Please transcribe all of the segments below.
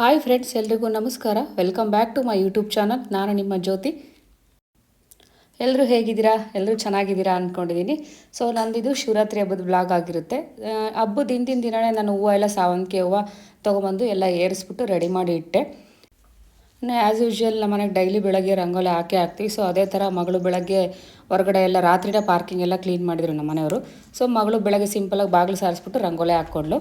Hi friends ಎಲ್ರಿಗೂ ನಮಸ್ಕಾರ. Welcome back to my YouTube channel ನಾನು ನಿಮ್ಮ ಜ್ಯೋತಿ. ಎಲ್ಲರೂ ಹೇಗಿದ್ದೀರಾ? ಎಲ್ಲರೂ ಚೆನ್ನಾಗಿದ್ದೀರಾ ಅಂದ್ಕೊಂಡಿದ್ದೀನಿ. ಸೊ ನಂದಿದು ಶಿವರಾತ್ರಿ ಹಬ್ಬದ ಬ್ಲಾಗ್ ಆಗಿರುತ್ತೆ. ಹಬ್ಬ ಹಬ್ಬದ ಹಿಂದಿನ ದಿನವೇ ನಾನು ಹೂವು ಎಲ್ಲ ಸಾವಂತಿಗೆ ಹೂವು ತೊಗೊಂಬಂದು ಎಲ್ಲ ಏರಿಸ್ಬಿಟ್ಟು ರೆಡಿ ಮಾಡಿ ಇಟ್ಟೆ. ಆ್ಯಸ್ ಯೂಶ್ವಲ್ ನಮ್ಮ ಮನೆಗೆ ಡೈಲಿ ಬೆಳಗ್ಗೆ ರಂಗೋಲಿ ಹಾಕೇ ಹಾಕ್ತೀವಿ. ಸೊ ಅದೇ ಥರ ಮಗಳು ಬೆಳಗ್ಗೆ ಹೊರಗಡೆ ಎಲ್ಲ ರಾತ್ರಿನೇ ಪಾರ್ಕಿಂಗ್ ಎಲ್ಲ ಕ್ಲೀನ್ ಮಾಡಿದರು ನಮ್ಮ ಮನೆಯವರು. ಸೊ ಮಗಳು ಬೆಳಗ್ಗೆ ಸಿಂಪಲಾಗಿ ಬಾಗಿಲು ಸಾರಿಸ್ಬಿಟ್ಟು ರಂಗೋಲಿ ಹಾಕ್ಕೊಂಡ್ಲು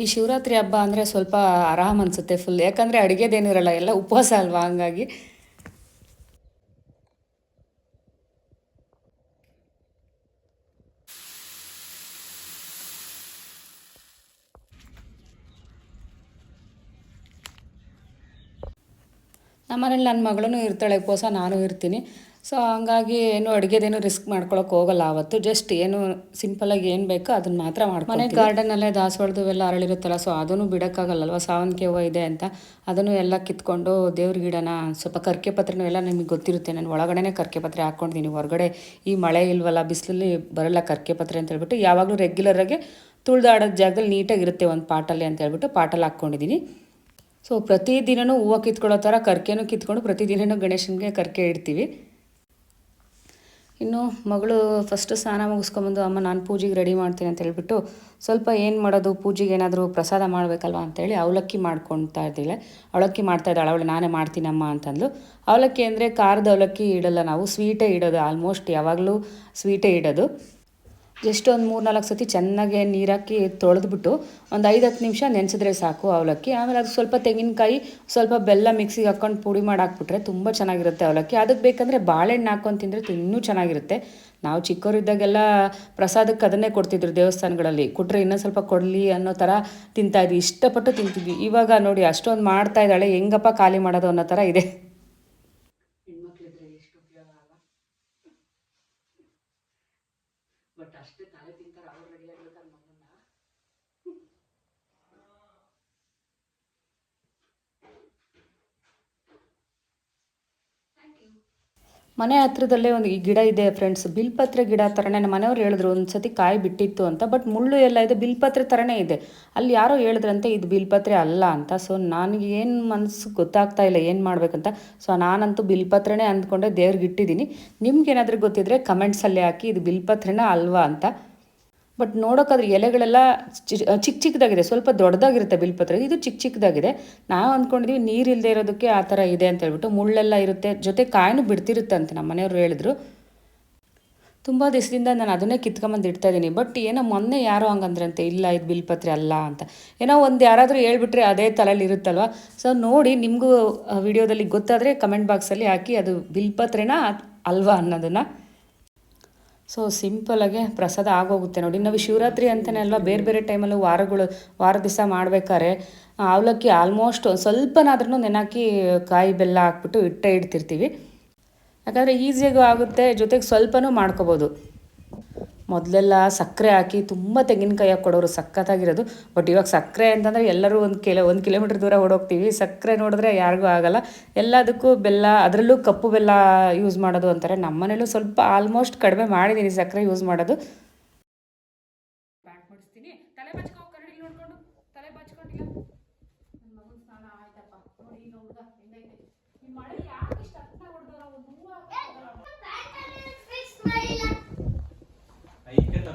ಈ ಶಿವರಾತ್ರಿ ಹಬ್ಬ ಅಂದರೆ ಸ್ವಲ್ಪ ಆರಾಮ್ ಅನಿಸುತ್ತೆ ಫುಲ್ ಯಾಕಂದರೆ ಅಡುಗೆದೇನಿರಲ್ಲ, ಎಲ್ಲ ಉಪವಾಸ ಅಲ್ವಾ ಹಂಗಾಗಿ. ನಮ್ಮನೇಲಿ ನನ್ನ ಮಗಳೂ ಇರ್ತಾಳೆ, ಉಪವಾಸ ನಾನು ಇರ್ತೀನಿ. ಸೊ ಹಂಗಾಗಿ ಏನು ಅಡುಗೆದೇನು ರಿಸ್ಕ್ ಮಾಡ್ಕೊಳಕ್ಕೆ ಹೋಗಲ್ಲ ಆವತ್ತು ಜಸ್ಟ್ ಏನು ಸಿಂಪಲಾಗಿ ಏನು ಬೇಕೋ ಅದನ್ನ ಮಾತ್ರ ಮಾಡ್ಕೊಂಡು ಮನೆ ಗಾರ್ಡನಲ್ಲೇ ದಾಸವಾಳದು ಎಲ್ಲ ಅರಳಿರುತ್ತಲ್ಲ ಸೊ ಅದನ್ನು ಬಿಡೋಕ್ಕಾಗಲ್ಲಲ್ವ? ಸಾವಂತಿಗೆ ಹೂವು ಇದೆ ಅಂತ. ಅದನ್ನು ಎಲ್ಲ ಕಿತ್ಕೊಂಡು ದೇವ್ರ ಗಿಡನ, ಸ್ವಲ್ಪ ಕರ್ಕೆ ಪತ್ರೆನೂ ಎಲ್ಲ ನಿಮಗೆ ಗೊತ್ತಿರುತ್ತೆ. ನಾನು ಒಳಗಡೆನೇ ಕರ್ಕೆ ಪತ್ರೆ ಹಾಕ್ಕೊಂಡಿದ್ದೀನಿ ಹೊರಗಡೆ ಈ ಮಳೆ ಇಲ್ವಲ್ಲ, ಬಿಸಿಲಲ್ಲಿ ಬರಲ್ಲ ಕರ್ಕೆ ಪತ್ರೆ ಅಂತ ಹೇಳ್ಬಿಟ್ಟು ಯಾವಾಗಲೂ ರೆಗ್ಯುಲರಾಗಿ ತುಳಿದಾಡೋದು ಜಾಗದಲ್ಲಿ ನೀಟಾಗಿರುತ್ತೆ ಒಂದು ಪಾಟಲ್ಲಿ ಅಂತ ಹೇಳ್ಬಿಟ್ಟು ಪಾಟಲ್ಲಿ ಹಾಕ್ಕೊಂಡಿದ್ದೀನಿ ಸೊ ಪ್ರತಿದಿನವೂ ಹೂವು ಕಿತ್ಕೊಳ್ಳೋ ಥರ ಕರ್ಕೆನೂ ಕಿತ್ಕೊಂಡು ಪ್ರತಿದಿನವೂ ಗಣೇಶನಿಗೆ ಕರ್ಕೆ ಇಡ್ತೀವಿ. ಇನ್ನು ಮಗಳು ಫಸ್ಟು ಸ್ನಾನ ಮುಗಿಸ್ಕೊಂಬಂದು ಅಮ್ಮ, ನಾನು ಪೂಜೆಗೆ ರೆಡಿ ಮಾಡ್ತೀನಿ ಅಂತ ಹೇಳ್ಬಿಟ್ಟು, ಸ್ವಲ್ಪ ಏನು ಮಾಡೋದು? ಪೂಜೆಗೆ ಏನಾದರೂ ಪ್ರಸಾದ ಮಾಡಬೇಕಲ್ವ? ಅಂತೇಳಿ ಅವಲಕ್ಕಿ ಮಾಡ್ಕೊತಾ ಇದ್ದಿಲ್ಲ. ಅವಲಕ್ಕಿ ಮಾಡ್ತಾ ಇದ್ದಾಳೆ. ಅವಳು, ನಾನೇ ಮಾಡ್ತೀನಮ್ಮ ಅಂತಂದ್ಲು. ಅವಲಕ್ಕಿ ಅಂದರೆ, ಖಾರದ ಅವಲಕ್ಕಿ ಇಡಲ್ಲ ನಾವು ಸ್ವೀಟೇ ಇಡೋದು. ಆಲ್ಮೋಸ್ಟ್ ಯಾವಾಗಲೂ ಸ್ವೀಟೇ ಇಡೋದು. ಜಸ್ಟ್ ಒಂದು ಮೂರು ನಾಲ್ಕು ಸತಿ ಚೆನ್ನಾಗಿ ನೀರಾಕಿ ತೊಳೆದ್ಬಿಟ್ಟು ಒಂದು ಐದು ಹತ್ತು ನಿಮಿಷ ನೆನೆಸಿದ್ರೆ ಸಾಕು ಅವಲಕ್ಕಿ. ಆಮೇಲೆ ಅದು ಸ್ವಲ್ಪ ತೆಂಗಿನಕಾಯಿ, ಸ್ವಲ್ಪ ಬೆಲ್ಲ ಮಿಕ್ಸಿಗೆ ಹಾಕ್ಕೊಂಡು ಪುಡಿ ಮಾಡಿ ಹಾಕ್ಬಿಟ್ರೆ ತುಂಬ ಚೆನ್ನಾಗಿರುತ್ತೆ ಅವಲಕ್ಕಿ. ಅದಕ್ಕೆ ಬೇಕಂದರೆ ಬಾಳೆಹಣ್ಣು ಹಾಕ್ಕೊಂಡು ತಿಂದರೆ ಇನ್ನೂ ಚೆನ್ನಾಗಿರುತ್ತೆ. ನಾವು ಚಿಕ್ಕವರಿದ್ದಾಗೆಲ್ಲ ಪ್ರಸಾದಕ್ಕೆ ಅದನ್ನೇ ಕೊಡ್ತಿದ್ರು ದೇವಸ್ಥಾನಗಳಲ್ಲಿ. ಕೊಟ್ಟರೆ ಇನ್ನೂ ಸ್ವಲ್ಪ ಕೊಡಲಿ ಅನ್ನೋ ಥರ ತಿಂತಾಯಿದ್ವಿ ಇಷ್ಟಪಟ್ಟು ತಿಂತಿದ್ವಿ. ಇವಾಗ ನೋಡಿ ಅಷ್ಟೊಂದು ಮಾಡ್ತಾ ಇದ್ದಾಳೆ. ಹೆಂಗಪ್ಪ ಖಾಲಿ ಮಾಡೋದು ಅನ್ನೋ ಥರ ಇದೆ. ಬಟ್ ಅಷ್ಟೇ ತಲೆ ತಿಂತಾರೆ ಅವ್ರು ರೆಡಿ ಆಗ್ಬೇಕಾದ್ರೆ ಮನೆ ಹತ್ರದಲ್ಲೇ ಒಂದು ಈ ಗಿಡ ಇದೆ ಫ್ರೆಂಡ್ಸ್ ಬಿಲ್ಪತ್ರೆ ಗಿಡ ಥರನೇ ನಮ್ಮ ಮನೆಯವ್ರು ಹೇಳಿದ್ರು ಒಂದು ಸತಿ ಕಾಯಿ ಬಿಟ್ಟಿತ್ತು ಅಂತ ಬಟ್ ಮುಳ್ಳು ಎಲ್ಲ ಇದೆ ಬಿಲ್ಪತ್ರೆ ಥರನೇ ಇದೆ. ಅಲ್ಲಿ ಯಾರೋ ಹೇಳಿದ್ರಂತೆ, ಇದು ಬಿಲ್ಪತ್ರೆ ಅಲ್ಲ ಅಂತ. ಸೊ ನನಗೆ ಏನು ಮನಸ್ಸು ಗೊತ್ತಾಗ್ತಾ ಇಲ್ಲ, ಏನು ಮಾಡಬೇಕಂತ. ಸೊ ನಾನಂತೂ ಬಿಲ್ಪತ್ರೆನೇ ಅಂದ್ಕೊಂಡೆ, ದೇವ್ರಿಗೆ ಇಟ್ಟಿದ್ದೀನಿ. ನಿಮ್ಗೇನಾದರೂ ಗೊತ್ತಿದ್ರೆ ಕಮೆಂಟ್ಸಲ್ಲಿ ಹಾಕಿ, ಇದು ಬಿಲ್ಪತ್ರೆನ ಅಲ್ವಾ ಅಂತ. ಬಟ್ ನೋಡೋಕ್ಕಾದ್ರೆ ಎಲೆಗಳೆಲ್ಲ ಚಿಕ್ಕ ಚಿಕ್ಕದಾಗಿದೆ ಸ್ವಲ್ಪ ದೊಡ್ಡದಾಗಿರುತ್ತೆ ಬಿಲ್ಪತ್ರೆ ಇದು ಚಿಕ್ಕ ಚಿಕ್ಕದಾಗಿದೆ ನಾವು ಅಂದ್ಕೊಂಡಿದ್ವಿ ನೀರು ಇಲ್ಲದೆ ಇರೋದಕ್ಕೆ ಆ ಥರ ಇದೆ ಅಂತ ಹೇಳ್ಬಿಟ್ಟು ಮುಳ್ಳೆಲ್ಲ ಇರುತ್ತೆ. ಜೊತೆ ಕಾಯಿನೂ ಬಿಡ್ತಿರುತ್ತೆ ಅಂತ ನಮ್ಮ ಮನೆಯವರು ಹೇಳಿದ್ರು. ತುಂಬ ದಿವಸದಿಂದ ನಾನು ಅದನ್ನೇ ಕಿತ್ಕೊಂಬಂದು ಇಡ್ತಾ ಇದ್ದೀನಿ. ಬಟ್ ಏನೋ ಮೊನ್ನೆ ಯಾರೋ ಹಂಗಂದ್ರಂತೆ ಇಲ್ಲ ಇದು ಬಿಲ್ಪತ್ರೆ ಅಲ್ಲ ಅಂತ. ಏನೋ ಒಂದು ಯಾರಾದರೂ ಹೇಳ್ಬಿಟ್ರೆ ಅದೇ ತಲೆಯಲ್ಲಿ ಇರುತ್ತಲ್ವ? ಸೊ ನೋಡಿ ನಿಮಗೂ ವಿಡಿಯೋದಲ್ಲಿ ಗೊತ್ತಾದರೆ ಕಮೆಂಟ್ ಬಾಕ್ಸಲ್ಲಿ ಹಾಕಿ ಅದು ಬಿಲ್ಪತ್ರೆನಾ ಅಲ್ವಾ ಅನ್ನೋದನ್ನು. ಸೊ ಸಿಂಪಲಾಗೆ ಪ್ರಸಾದ ಆಗೋಗುತ್ತೆ ನೋಡಿ. ನಾವು ಶಿವರಾತ್ರಿ ಅಂತಲೇ ಅಲ್ವಾ, ಬೇರೆ ಬೇರೆ ಟೈಮಲ್ಲೂ ವಾರಗಳು, ವಾರ ದಿವಸ ಮಾಡ್ಬೇಕಾದ್ರೆ ಅವಲಕ್ಕಿ ಆಲ್ಮೋಸ್ಟ್ ಸ್ವಲ್ಪನಾದ್ರೂ ನೆನಾಕಿ ಕಾಯಿ ಬೆಲ್ಲ ಹಾಕ್ಬಿಟ್ಟು ಇಟ್ಟೇ ಇಡ್ತಿರ್ತೀವಿ. ಯಾಕಂದರೆ ಈಸಿಯಾಗೂ ಆಗುತ್ತೆ, ಜೊತೆಗೆ ಸ್ವಲ್ಪನೂ ಮಾಡ್ಕೋಬೋದು. ಮೊದಲೆಲ್ಲ ಸಕ್ಕರೆ ಹಾಕಿ ತುಂಬ ತೆಂಗಿನಕಾಯಿ ಹಾಕಿ ಕೊಡೋರು ಸಖತ್ತಾಗಿರೋದು. ಬಟ್ ಇವಾಗ ಸಕ್ಕರೆ ಅಂತಂದರೆ ಎಲ್ಲರೂ ಒಂದು ಕಿಲೋ ಒಂದು ಕಿಲೋಮೀಟ್ರ್ ದೂರ ಓಡೋಗ್ತೀವಿ. ಸಕ್ಕರೆ ನೋಡಿದ್ರೆ ಯಾರಿಗೂ ಆಗಲ್ಲ. ಎಲ್ಲದಕ್ಕೂ ಬೆಲ್ಲ ಅದರಲ್ಲೂ ಕಪ್ಪು ಬೆಲ್ಲ ಯೂಸ್ ಮಾಡೋದು ಅಂತಾರೆ. ನಮ್ಮ ಮನೇಲೂ ಸ್ವಲ್ಪ ಆಲ್ಮೋಸ್ಟ್ ಕಡಿಮೆ ಮಾಡಿದ್ದೀನಿ ಸಕ್ಕರೆ ಯೂಸ್ ಮಾಡೋದು. ಮಳೆ ಯಾಕೆ ಇಷ್ಟ ಹತ್ತ ಹೊಡೆದವ್ರ ಒಂದು ಹೂವು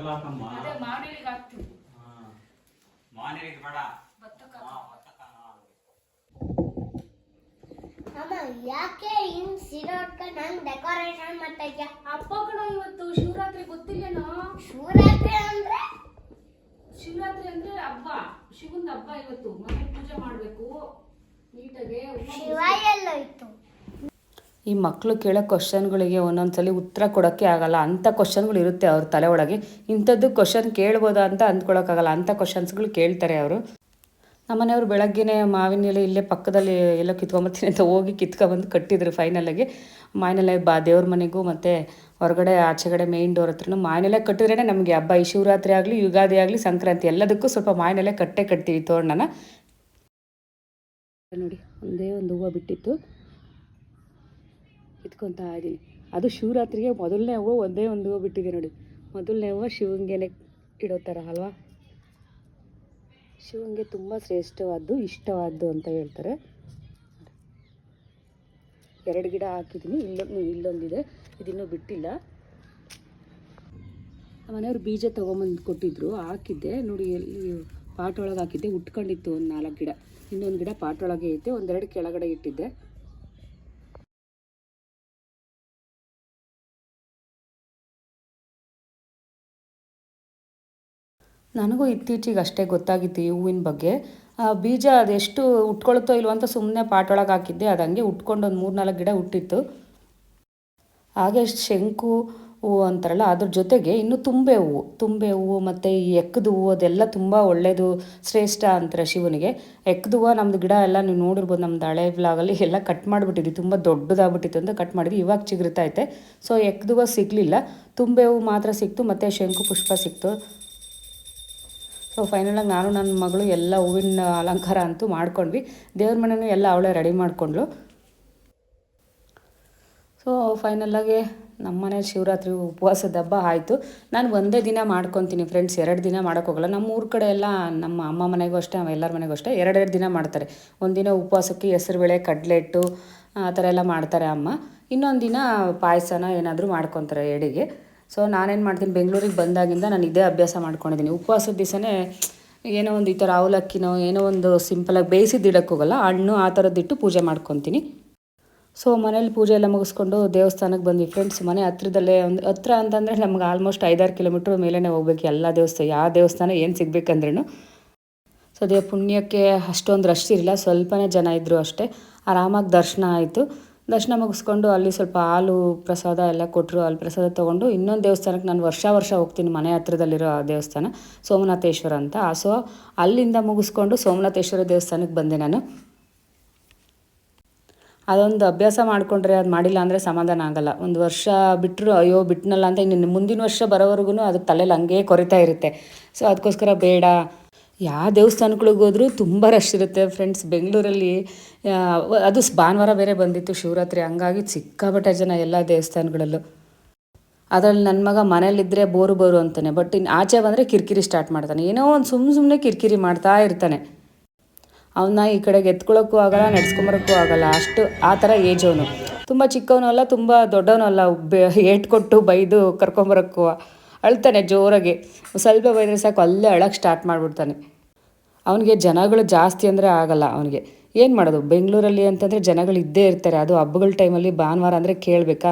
ಐಕೆ ತರ್ಲಾಕಮ್ಮ ಅದೇ ಮಾವಿನಲ್ಲಿಗೆ ಹಾಕ್ತೀವಿ. ಮಾನಿಗೆ ಬೇಡ. ಭತ್ತಕ್ಕೆ ಹಾ, ಭತ್ತಕ್ಕ ಅಮ್ಮ ಯಾಕೆ ಹಿಂಗ್ ಸೀರೆ ಹಂಗ್ ಡೆಕೋರೇಷನ್ ಮಾಡ್ತಾ ಇದ್ಯಾ ಹಬ್ಬ ಕಣ ಇವತ್ತು ಶಿವರಾತ್ರಿ ಗೊತ್ತಿಲ್ಲೇನೋ? ಶಿವರಾತ್ರಿ ಅಂದ್ರೆ? ಶಿವರಾತ್ರಿ ಅಂದ್ರೆ ಹಬ್ಬ. ಶಿವನ ಹಬ್ಬ ಇವತ್ತು. ಮನೆ ಪೂಜೆ ಮಾಡಬೇಕು. ನೀಟಾಗೆ ಶಿವ ಎಲ್ಲೋಯ್ತು ಈ ಮಕ್ಕಳು ಕೇಳೋ ಕ್ವಶನ್ಗಳಿಗೆ ಒಂದೊಂದ್ಸಲಿ ಉತ್ತರ ಕೊಡೋಕ್ಕೆ ಆಗಲ್ಲ. ಅಂಥ ಕ್ವಶನ್ಗಳು ಇರುತ್ತೆ ಅವ್ರ ತಲೆ ಒಳಗೆ ಇಂಥದ್ದು ಕ್ವಶನ್ ಕೇಳ್ಬೋದಾ ಅಂತ ಅಂದ್ಕೊಳ್ಳೋಕ್ಕಾಗಲ್ಲ ಅಂಥ ಕ್ವಶನ್ಸ್ಗಳು ಕೇಳ್ತಾರೆ ಅವರು. ನಮ್ಮನೆಯವರು ಬೆಳಗ್ಗೆನೇ ಮಾವಿನ ಎಲೆ ಇಲ್ಲೇ ಪಕ್ಕದಲ್ಲಿ ಎಲ್ಲೋ ಕಿತ್ಕೊಂಬರ್ತೀನಿ ಅಂತ ಹೋಗಿ ಕಿತ್ಕೊಂಬಂದು ಕಟ್ಟಿದ್ರು ಫೈನಲಾಗಿ ಮಾವಿನೆಲೆ ಬಾ, ದೇವ್ರ ಮನೆಗೂ ಮತ್ತು ಹೊರಗಡೆ, ಆಚೆಗಡೆ ಮೇಯ್ನ್ ಡೋರ್ ಹತ್ರನೂ ಮಾವಿನೆಲೆ ಕಟ್ಟಿದ್ರೇ ನಮಗೆ ಹಬ್ಬ. ಈ ಶಿವರಾತ್ರಿ ಆಗಲಿ, ಯುಗಾದಿ ಆಗಲಿ, ಸಂಕ್ರಾಂತಿ ಎಲ್ಲದಕ್ಕೂ ಸ್ವಲ್ಪ ಮಾವಿನೆಲೆ ಕಟ್ಟೆ ಕಟ್ತೀವಿ ತೋರಣನ. ನೋಡಿ, ಒಂದೇ ಒಂದು ಹೂವು ಬಿಟ್ಟಿತ್ತು. ಕಿತ್ಕೊತಾ ಇದ್ದೀನಿ. ಅದು ಶಿವರಾತ್ರಿಗೆ ಮೊದಲನೇ ಹೂವು ಒಂದೇ ಒಂದು ಹೂವು ಬಿಟ್ಟಿದೆ ನೋಡಿ. ಮೊದಲನೇ ಹೂವು ಶಿವಂಗೆನೆ ಇಡೋ ಥರ ಅಲ್ವಾ? ಶಿವಂಗೆ ತುಂಬ ಶ್ರೇಷ್ಠವಾದ್ದು, ಇಷ್ಟವಾದ್ದು ಅಂತ ಹೇಳ್ತಾರೆ. ಎರಡು ಗಿಡ ಹಾಕಿದ್ದೀನಿ. ಇಲ್ಲೊಂದು ಇಲ್ಲೊಂದಿದೆ. ಇದಿನ್ನೂ ಬಿಟ್ಟಿಲ್ಲ. ಮನೆಯವ್ರು ಬೀಜ ತೊಗೊಂಬಂದು ಕೊಟ್ಟಿದ್ರು. ಹಾಕಿದ್ದೆ. ನೋಡಿ, ಎಲ್ಲಿ ಪಾಟ್ ಒಳಗೆ ಹಾಕಿದ್ದೆ. ಉಟ್ಕೊಂಡಿತ್ತು ಒಂದು ನಾಲ್ಕು ಗಿಡ. ಇನ್ನೊಂದು ಗಿಡ ಪಾಟ್ ಒಳಗೆ ಐತೆ. ಒಂದೆರಡು ಕೆಳಗಡೆ ಇಟ್ಟಿದ್ದೆ. ನನಗೂ ಇತ್ತೀಚೆಗೆ ಅಷ್ಟೇ ಗೊತ್ತಾಗಿತ್ತು ಈ ಹೂವಿನ ಬಗ್ಗೆ. ಆ ಬೀಜ ಅದೆಷ್ಟು ಉಟ್ಕೊಳುತ್ತೋ ಇಲ್ವೋ ಅಂತ ಸುಮ್ಮನೆ ಪಾಟೊಳಗೆ ಹಾಕಿದ್ದೆ, ಅದು ಹಂಗೆ ಉಟ್ಕೊಂಡು ಒಂದು ಮೂರು ನಾಲ್ಕು ಗಿಡ ಹುಟ್ಟಿತ್ತು. ಹಾಗೆ ಶಂಕು ಹೂವು ಅಂತಾರಲ್ಲ, ಅದ್ರ ಜೊತೆಗೆ ಇನ್ನು ತುಂಬೆ ಹೂವು ತುಂಬೆ ಹೂವು ಮತ್ತು ಈ ಎಕ್ಕದ ಹೂವು ಅದೆಲ್ಲ ತುಂಬ ಒಳ್ಳೆಯದು ಶ್ರೇಷ್ಠ ಅಂತಾರೆ ಶಿವನಿಗೆ. ಎಕ್ಕದ ಹೂವು ನಮ್ಮದು ಗಿಡ ಎಲ್ಲ ನೀವು ನೋಡಿರ್ಬೋದು ನಮ್ಮದು ಹಳೆ ಬ್ಲಾಗಲ್ಲಿ ಎಲ್ಲ ಕಟ್ ಮಾಡಿಬಿಟ್ಟಿದ್ವಿ, ತುಂಬ ದೊಡ್ಡದಾಗ್ಬಿಟ್ಟಿತ್ತು ಅಂತ ಕಟ್ ಮಾಡಿದ್ವಿ, ಇವಾಗ ಚಿಗುರ್ತೈತೆ ಸೊ ಎಕ್ಕದ ಹೂವು ಸಿಗಲಿಲ್ಲ, ತುಂಬೆ ಹೂವು ಮಾತ್ರ ಸಿಕ್ತು, ಮತ್ತು ಶಂಕು ಪುಷ್ಪ ಸಿಕ್ತು. ಸೊ ಫೈನಲಾಗಿ ನಾನು ನನ್ನ ಮಗಳು ಎಲ್ಲ ಹೂವಿನ ಅಲಂಕಾರ ಅಂತೂ ಮಾಡ್ಕೊಂಡ್ವಿ. ದೇವ್ರ ಮನೆಯೂ ಎಲ್ಲ ಅವಳೇ ರೆಡಿ ಮಾಡಿಕೊಂಡ್ಳು. ಸೊ ಫೈನಲಾಗಿ ನಮ್ಮ ಮನೆ ಶಿವರಾತ್ರಿ ಉಪವಾಸದ ಹಬ್ಬ ಆಯಿತು. ನಾನು ಒಂದೇ ದಿನ ಮಾಡ್ಕೊತೀನಿ ಫ್ರೆಂಡ್ಸ್ ಎರಡು ದಿನ ಮಾಡೋಕ್ಕೋಗಲ್ಲ ನಮ್ಮ ಊರ ಕಡೆ ಎಲ್ಲ, ನಮ್ಮ ಅಮ್ಮ ಮನೆಗೂ ಅಷ್ಟೇ ಎಲ್ಲರ ಮನೆಗೂ ಅಷ್ಟೇ ಎರಡೆರಡು ದಿನ ಮಾಡ್ತಾರೆ. ಒಂದಿನ ಉಪವಾಸಕ್ಕೆ ಹೆಸರುಬೇಳೆ ಬೇಳೆ, ಕಡ್ಲೆಟ್ಟು, ಆ ಥರ ಎಲ್ಲ ಮಾಡ್ತಾರೆ ಅಮ್ಮ. ಇನ್ನೊಂದು ದಿನ ಪಾಯಸನ ಏನಾದರೂ ಮಾಡ್ಕೊತಾರೆ ಎಡೆಗೆ. ಸೊ ನಾನೇನು ಮಾಡ್ತೀನಿ, ಬೆಂಗಳೂರಿಗೆ ಬಂದಾಗಿಂದ ನಾನು ಇದೇ ಅಭ್ಯಾಸ ಮಾಡ್ಕೊಂಡಿದ್ದೀನಿ ಉಪವಾಸದ ದಿವಸನೇ ಏನೋ ಒಂದು ಈ ಥರ ಅವಲಕ್ಕಿನೋ, ಏನೋ ಒಂದು ಸಿಂಪಲಾಗಿ ಬೇಯಿಸಿದ್ದು ಇಡಕ್ಕೆ ಹೋಗಲ್ಲ, ಹಣ್ಣು ಆ ಥರದ್ದಿಟ್ಟು ಪೂಜೆ ಮಾಡ್ಕೊತೀನಿ. ಸೊ ಮನೇಲಿ ಪೂಜೆ ಎಲ್ಲ ಮುಗಿಸ್ಕೊಂಡು ದೇವಸ್ಥಾನಕ್ಕೆ ಬಂದ್ವಿ. ಫ್ರೆಂಡ್ಸ್ ಮನೆ ಹತ್ರದಲ್ಲೇ ಒಂದು, ಹತ್ರ ಅಂತಂದರೆ ನಮ್ಗೆ ಆಲ್ಮೋಸ್ಟ್ ಐದಾರು ಕಿಲೋಮೀಟ್ರ್ ಮೇಲೇ ಹೋಗ್ಬೇಕು ಎಲ್ಲ ದೇವಸ್ಥಾನ ಯಾವ ದೇವಸ್ಥಾನ ಏನು ಸಿಗಬೇಕಂದ್ರೂ ಸೊ ಅದೇ ಪುಣ್ಯಕ್ಕೆ ಅಷ್ಟೊಂದು ರಶ್ ಇರಲಿಲ್ಲ. ಸ್ವಲ್ಪನೇ ಜನ ಇದ್ದರು ಅಷ್ಟೇ. ಆರಾಮಾಗಿ ದರ್ಶನ ಆಯಿತು. ದರ್ಶನ ಮುಗಿಸ್ಕೊಂಡು ಅಲ್ಲಿ ಸ್ವಲ್ಪ ಹಾಲು ಪ್ರಸಾದ ಎಲ್ಲ ಕೊಟ್ಟರು ಅಲ್ಲಿ ಪ್ರಸಾದ ತೊಗೊಂಡು ಇನ್ನೊಂದು ದೇವಸ್ಥಾನಕ್ಕೆ ನಾನು ವರ್ಷ ವರ್ಷ ಹೋಗ್ತೀನಿ ಮನೆ ಹತ್ರದಲ್ಲಿರೋ ಆ ದೇವಸ್ಥಾನ, ಸೋಮನಾಥೇಶ್ವರ ಅಂತ. ಸೊ ಅಲ್ಲಿಂದ ಮುಗಿಸ್ಕೊಂಡು ಸೋಮನಾಥೇಶ್ವರ ದೇವಸ್ಥಾನಕ್ಕೆ ಬಂದೆ ನಾನು. ಅದೊಂದು ಅಭ್ಯಾಸ ಮಾಡಿಕೊಂಡ್ರೆ ಅದು ಮಾಡಿಲ್ಲ ಅಂದರೆ ಸಮಾಧಾನ ಆಗಲ್ಲ. ಒಂದು ವರ್ಷ ಬಿಟ್ಟರು ಅಯ್ಯೋ ಬಿಟ್ನಲ್ಲ ಅಂತ ಇನ್ನು ಮುಂದಿನ ವರ್ಷ ಬರೋವರೆಗೂ ಅದು ತಲೆಯಲ್ಲಿ ಹಂಗೆ ಕೊರಿತಾ ಇರುತ್ತೆ. ಸೊ ಅದಕ್ಕೋಸ್ಕರ ಬೇಡ. ಯಾವ ದೇವಸ್ಥಾನಗಳಿಗೆ ಹೋದರೂ ತುಂಬ ರಶ್ ಇರುತ್ತೆ ಫ್ರೆಂಡ್ಸ್ ಬೆಂಗಳೂರಲ್ಲಿ ಅದು ಭಾನುವಾರ ಬೇರೆ ಬಂದಿತ್ತು, ಶಿವರಾತ್ರಿ. ಹಂಗಾಗಿ ಸಿಕ್ಕಾಪಟ್ಟೆ ಜನ ಎಲ್ಲ ದೇವಸ್ಥಾನಗಳಲ್ಲೂ. ಅದರಲ್ಲಿ ನನ್ನ ಮಗ ಮನೇಲಿದ್ದರೆ ಬೋರು ಬೋರು ಅಂತಾನೆ. ಬಟ್ ಇನ್ನು ಆಚೆ ಬಂದರೆ ಕಿರಿಕಿರಿ ಸ್ಟಾರ್ಟ್ ಮಾಡ್ತಾನೆ. ಏನೋ ಒಂದು ಸುಮ್ಮ ಸುಮ್ಮನೆ ಕಿರಿಕಿರಿ ಮಾಡ್ತಾ ಇರ್ತಾನೆ. ಅವನ್ನ ಈ ಕಡೆಗೆ ಎತ್ಕೊಳ್ಳೋಕ್ಕೂ ಆಗಲ್ಲ, ನಡ್ಸ್ಕೊಂಬರೋಕ್ಕೂ ಆಗಲ್ಲ. ಅಷ್ಟು ಆ ಥರ ಏಜ್ ಅವನು. ತುಂಬ ಚಿಕ್ಕವನು ಅಲ್ಲ ತುಂಬ ದೊಡ್ಡವನು ಅಲ್ಲ ಬೆ, ಏಟ್ ಕೊಟ್ಟು ಬೈದು ಕರ್ಕೊಂಬರೋಕ್ಕೂ. ಅಳ್ತಾನೆ ಜೋರಾಗಿ. ಸ್ವಲ್ಪ ಬೈದರೆ ಸಾಕು, ಅಲ್ಲೇ ಅಳಕ್ಕೆ ಸ್ಟಾರ್ಟ್ ಮಾಡಿಬಿಡ್ತಾನೆ. ಅವನಿಗೆ ಜನಗಳು ಜಾಸ್ತಿ ಅಂದರೆ ಆಗಲ್ಲ ಅವನಿಗೆ. ಏನು ಮಾಡೋದು? ಬೆಂಗಳೂರಲ್ಲಿ ಅಂತಂದರೆ ಜನಗಳು ಇದ್ದೇ ಇರ್ತಾರೆ. ಅದು ಹಬ್ಬಗಳ ಟೈಮಲ್ಲಿ ಭಾನುವಾರ ಅಂದರೆ ಕೇಳಬೇಕಾ?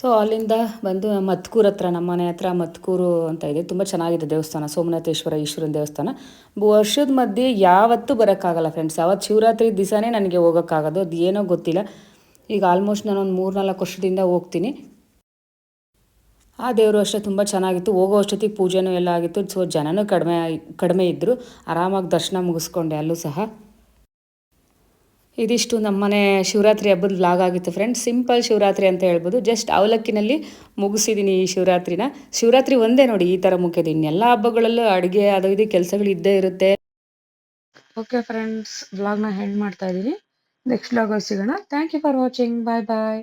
ಸೊ ಅಲ್ಲಿಂದ ಬಂದು ಮತ್ಕೂರ್ ಹತ್ರ, ನಮ್ಮ ಮನೆ ಹತ್ರ ಮತ್ಕೂರು ಅಂತ ಇದೆ. ತುಂಬ ಚೆನ್ನಾಗಿದೆ ದೇವಸ್ಥಾನ. ಸೋಮನಾಥೇಶ್ವರ ಈಶ್ವರನ ದೇವಸ್ಥಾನ. ವರ್ಷದ ಮಧ್ಯೆ ಯಾವತ್ತೂ ಬರೋಕ್ಕಾಗಲ್ಲ ಫ್ರೆಂಡ್ಸ್ ಅವತ್ತು ಶಿವರಾತ್ರಿ ದಿವಸನೇ ನನಗೆ ಹೋಗೋಕ್ಕಾಗೋದು. ಅದು ಏನೋ ಗೊತ್ತಿಲ್ಲ. ಈಗ ಆಲ್ಮೋಸ್ಟ್ ನಾನು ಒಂದು ಮೂರು ನಾಲ್ಕು ವರ್ಷದಿಂದ ಹೋಗ್ತೀನಿ. ಆ ದೇವರು ಅಷ್ಟೇ ತುಂಬ ಚೆನ್ನಾಗಿತ್ತು. ಹೋಗೋ ಅಷ್ಟೊತ್ತಿಗೆ ಪೂಜೆನೂ ಎಲ್ಲ ಆಗಿತ್ತು. ಸೊ ಜನನೂ ಕಡಿಮೆ ಕಡಿಮೆ ಇದ್ದರು ಆರಾಮಾಗಿ ದರ್ಶನ ಮುಗಿಸ್ಕೊಂಡೆ. ಅಲ್ಲೂ ಸಹ. ಇದಿಷ್ಟು ನಮ್ಮನೆ ಶಿವರಾತ್ರಿ ಹಬ್ಬದ ಬ್ಲಾಗ್ ಆಗಿತ್ತು ಫ್ರೆಂಡ್ಸ್ ಸಿಂಪಲ್ ಶಿವರಾತ್ರಿ ಅಂತ ಹೇಳ್ಬೋದು. ಜಸ್ಟ್ ಅವಲಕ್ಕಿನಲ್ಲಿ ಮುಗಿಸಿದ್ದೀನಿ ಈ ಶಿವರಾತ್ರಿನ. ಶಿವರಾತ್ರಿ ಒಂದೇ ನೋಡಿ, ಈ ಥರ ಮುಖ್ಯದ ಎಲ್ಲ ಹಬ್ಬಗಳಲ್ಲೂ ಅಡುಗೆ ಅದು ಇದು ಕೆಲಸಗಳು ಇದ್ದೇ ಇರುತ್ತೆ. ಓಕೆ ಫ್ರೆಂಡ್ಸ್ ವ್ಲಾಗ್ನ ಹೆಂಡ್ ಮಾಡ್ತಾ ಇದ್ದೀನಿ. ನೆಕ್ಸ್ಟ್ ವ್ಲಾಗ್ ಸಿಗೋಣ. Thank you for watching bye bye